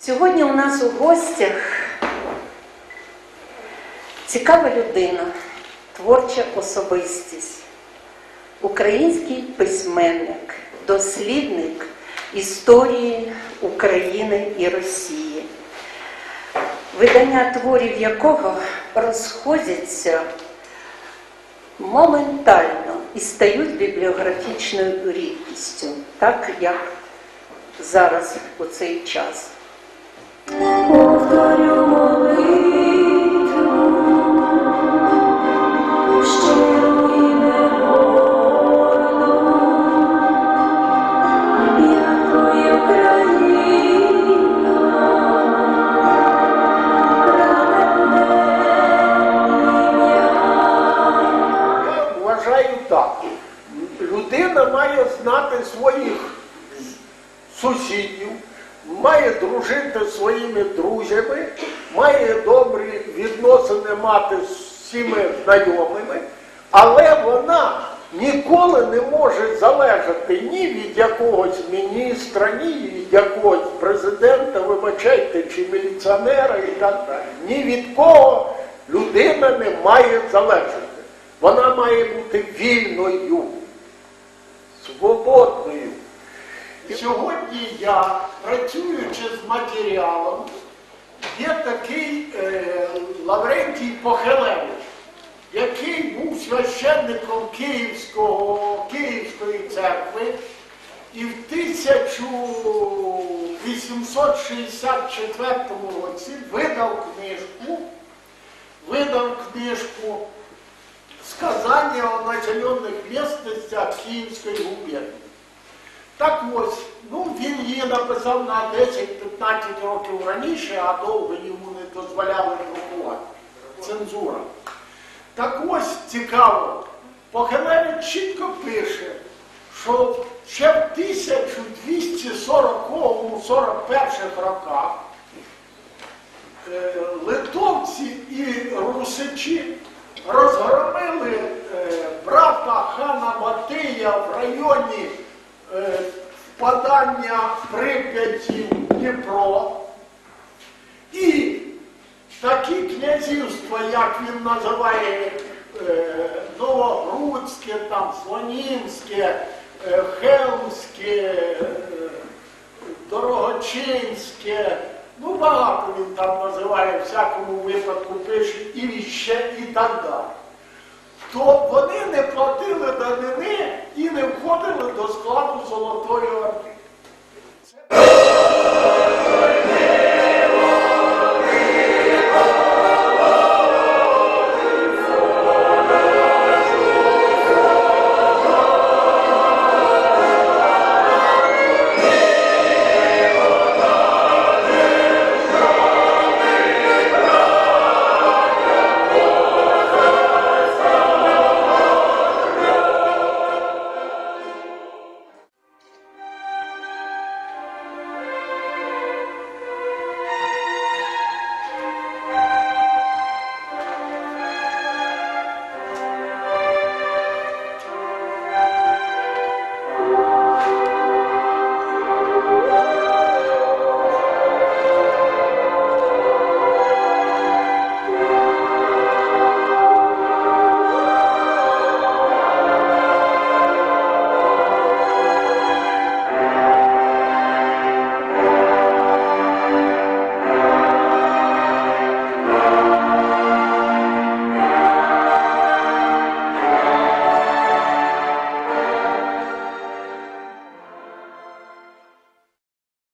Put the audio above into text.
Сьогодні у нас у гостях цікава людина, творча особистість, український письменник, дослідник історії України і Росії, видання творів якого розходяться моментально і стають бібліографічною рідкістю, так як зараз у цей час. Людина має знати своїх сусідів, має дружити своїми друзями, має добрі відносини мати з всіми знайомими, але вона ніколи не може залежати ні від якогось міністра, ні від якогось президента, вибачайте, чи міліціонера і так далі. Ні від кого людина не має залежати. Вона має бути вільною, свободною. І Сьогодні я, працюючи з матеріалом, є такий е, Лаврентій Похилевич, який був священником Київського, Київської церкви і в 1864 році видав книжку, видав книжку сказання о населених местностях Київської губернії. Так ось, ну він її написав на 10-15 років раніше, а довго йому не дозволяли друкувати. Цензура. Так ось цікаво, Похилевич чітко пише, що ще в 1240-41 роках е, литовці і русичі розгромили е, брата хана Батия в районі впадання Прип'яті в Дніпро. І такі князівства, як він називає е, Новогрудське, там, Слонімське, е, Хелмське, е, Дорогочинське, ну багато він там називає, всякому випадку пише і ще і так далі. То вони не платили данини і не входили до складу colocou eu